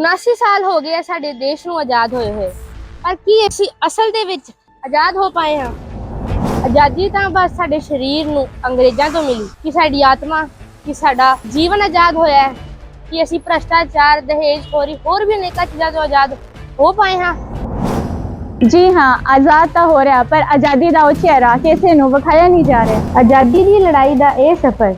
79 ਸਾਲ ਹੋ ਗਏ ਆ ਸਾਡੇ ਦੇਸ਼ ਨੂੰ ਆਜ਼ਾਦ ਹੋਏ ਹੋਏ। ਪਰ ਕੀ ਅਸੀਂ ਅਸਲ ਦੇ ਵਿੱਚ ਆਜ਼ਾਦ ਹੋ ਪਾਏ ਹਾਂ? ਆਜ਼ਾਦੀ ਤਾਂ ਬਸ ਸਾਡੇ ਸਰੀਰ ਨੂੰ ਅੰਗਰੇਜ਼ਾਂ ਤੋਂ ਮਿਲੀ। ਕਿ ਸਾਡੀ ਆਤਮਾ, ਕਿ ਸਾਡਾ ਜੀਵਨ ਆਜ਼ਾਦ ਹੋਇਆ ਹੈ? ਕਿ ਅਸੀਂ ਭ੍ਰਸ਼ਟਾਚਾਰ, ਦਹੇਜ, ਖੋਰੀ, ਹੋਰ ਵੀ ਅਨੇਕਾਂ ਚੀਜ਼ਾਂ ਤੋਂ ਆਜ਼ਾਦ ਹੋ ਪਾਏ ਹਾਂ? ਜੀ ਹਾਂ, ਆਜ਼ਾਦ ਤਾਂ ਹੋ ਰਿਹਾ, ਪਰ ਆਜ਼ਾਦੀ ਦਾ ਉਹ ਚਿਹਰਾ ਕਿਸੇ ਨੂੰ ਵਿਖਾਇਆ ਨਹੀਂ ਜਾ ਰਿਹਾ। ਆਜ਼ਾਦੀ ਦੀ ਲੜਾਈ ਦਾ ਇਹ ਸਫ਼ਰ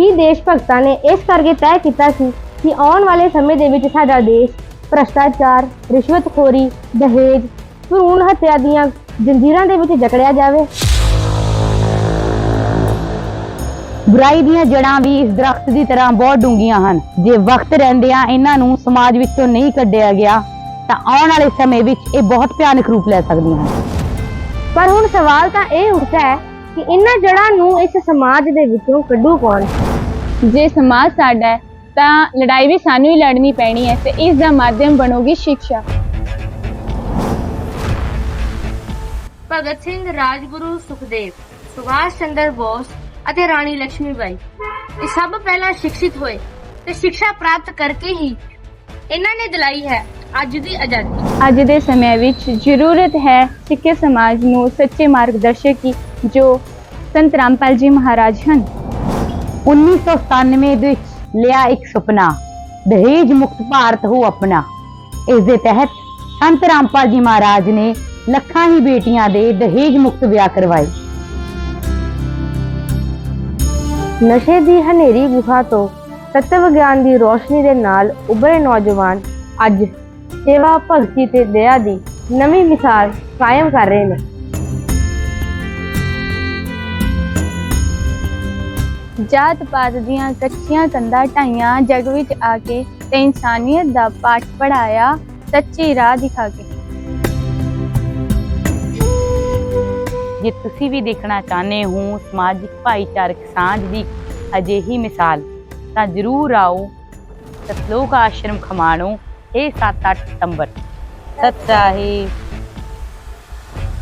ਹੀ ਦੇਸ਼ ਭਗਤਾਂ ਨੇ ਇਸ ਕਰਕੇ ਤੈਅ ਕੀਤਾ ਸੀ ਕਿ ਆਉਣ ਵਾਲੇ ਸਮੇਂ ਦੇ ਵਿੱਚ ਸਾਡਾ ਦੇਸ਼ ਭ੍ਰਸ਼ਟਾਚਾਰ, ਰਿਸ਼ਵਤਖੋਰੀ, ਦਹੇਜ, ਭਰੂਣ ਹੱਤਿਆ ਦੀਆਂ ਜੰਜੀਰਾਂ ਦੇ ਵਿੱਚ ਜਕੜਿਆ ਜਾਵੇ। ਬੁਰਾਈ ਦੀਆਂ ਜੜਾਂ ਵੀ ਇਸ ਦਰਖਤ ਦੀ ਤਰ੍ਹਾਂ ਬਹੁਤ ਡੂੰਘੀਆਂ ਹਨ। ਜੇ ਵਕਤ ਰਹਿੰਦਿਆਂ ਇਹਨਾਂ ਨੂੰ ਸਮਾਜ ਵਿੱਚੋਂ ਨਹੀਂ ਕੱਢਿਆ ਗਿਆ ਤਾਂ ਆਉਣ ਵਾਲੇ ਸਮੇਂ ਵਿੱਚ ਇਹ ਬਹੁਤ ਭਿਆਨਕ ਰੂਪ ਲੈ ਸਕਦੀਆਂ ਹਨ। ਪਰ ਹੁਣ ਸਵਾਲ ਤਾਂ ਇਹ ਉੱਠਦਾ ਹੈ ਕਿ ਇਹਨਾਂ ਜੜਾਂ ਨੂੰ ਇਸ ਸਮਾਜ ਦੇ ਵਿੱਚੋਂ ਕੱਢੂ ਕੌਣ? ਜੇ ਸਮਾਜ ਸਾਡਾ ਤਾਂ ਲੜਾਈ ਵੀ ਸਾਨੂੰ ਹੀ ਲੜਨੀ ਪੈਣੀ ਹੈ ਤੇ ਇਸ ਦਾ ਮਾਧਿਅਮ ਬਣੂਗੀ ਸਿੱਖਿਆ ਭਗਤ ਸਿੰਘ ਰਾਜਗੁਰੂ ਸੁਖਦੇਵ ਸੁਭਾਸ਼ ਚੰਦਰ ਬੋਸ ਅਤੇ ਰਾਣੀ ਲక్ష్ਮੀਬਾਈ ਇਹ ਸਭ ਪਹਿਲਾਂ ਸਿੱਖਿਤ ਹੋਏ ਤੇ ਸਿੱਖਿਆ ਪ੍ਰਾਪਤ ਕਰਕੇ ਹੀ ਇਹਨਾਂ ਨੇ ਦਿਲਾਈ ਹੈ ਅੱਜ ਦੀ ਆਜ਼ਾਦੀ। ਅੱਜ ਦੇ ਸਮੇਂ ਵਿੱਚ ਜ਼ਰੂਰਤ ਹੈ ਸਿੱਖਿਆ ਸਮਾਜ ਨੂੰ ਸੱਚੇ ਮਾਰਗਦਰਸ਼ਕ ਦੀ ਜੋ ਸੰਤ ਰਾਮਪਾਲ ਜੀ ਮਹਾਰਾਜ ਹਨ। 1997 ਵਿੱਚ ਲਿਆ ਇੱਕ ਸੁਪਨਾ। ਦਹੇਜ ਮੁਕਤ ਭਾਰਤ ਹੋ ਆਪਣਾ। ਇਸ ਦੇ ਤਹਿਤ ਸੰਤ ਰਾਮਪਾਲ ਜੀ ਮਹਾਰਾਜ ਨੇ ਲੱਖਾਂ ਹੀ ਬੇਟੀਆਂ ਦੇ ਦਹੇਜ ਮੁਕਤ ਵਿਆਹ ਕਰਵਾਏ। ਨਸ਼ੇ ਦੀ ਹਨੇਰੀ ਗੁਫਾ ਤੋਂ ਤਤਵ ਗਿਆਨ ਦੀ ਰੋਸ਼ਨੀ ਦੇ ਨਾਲ ਉਭਰੇ ਨੌਜਵਾਨ ਅੱਜ ਸੇਵਾ ਭਗਤੀ ਤੇ ਦਇਆ ਦੀ ਨਵੀਂ ਮਿਸਾਲ ਕਾਇਮ ਕਰ ਰਹੇ ਨੇ। ਜਾਤ ਪਾਤ ਦੀਆਂ ਕੱਚੀਆਂ ਕੰਧਾਂ ਢਾਈਆਂ ਜਗ ਵਿੱਚ ਆ ਕੇ ਤੇ ਇਨਸਾਨੀਅਤ ਦਾ ਪਾਠ ਪੜਾਇਆ ਸੱਚੀ ਰਾਹ ਦਿਖਾ ਕੇ। ਜੇ ਤੁਸੀਂ ਵੀ ਦੇਖਣਾ ਚਾਹੁੰਦੇ ਹੋ ਸਮਾਜਿਕ ਭਾਈਚਾਰਕ ਸਾਂਝ ਦੀ ਅਜਿਹੀ ਮਿਸਾਲ, ਤਾਂ ਜਰੂਰ ਆਓ ਸਤਲੋਕ ਆਸ਼ਰਮ ਖਮਾਣੋ, ਇਹ 7-8 ਸਤੰਬਰ। ਸਤਿ ਸਾਹਿਬ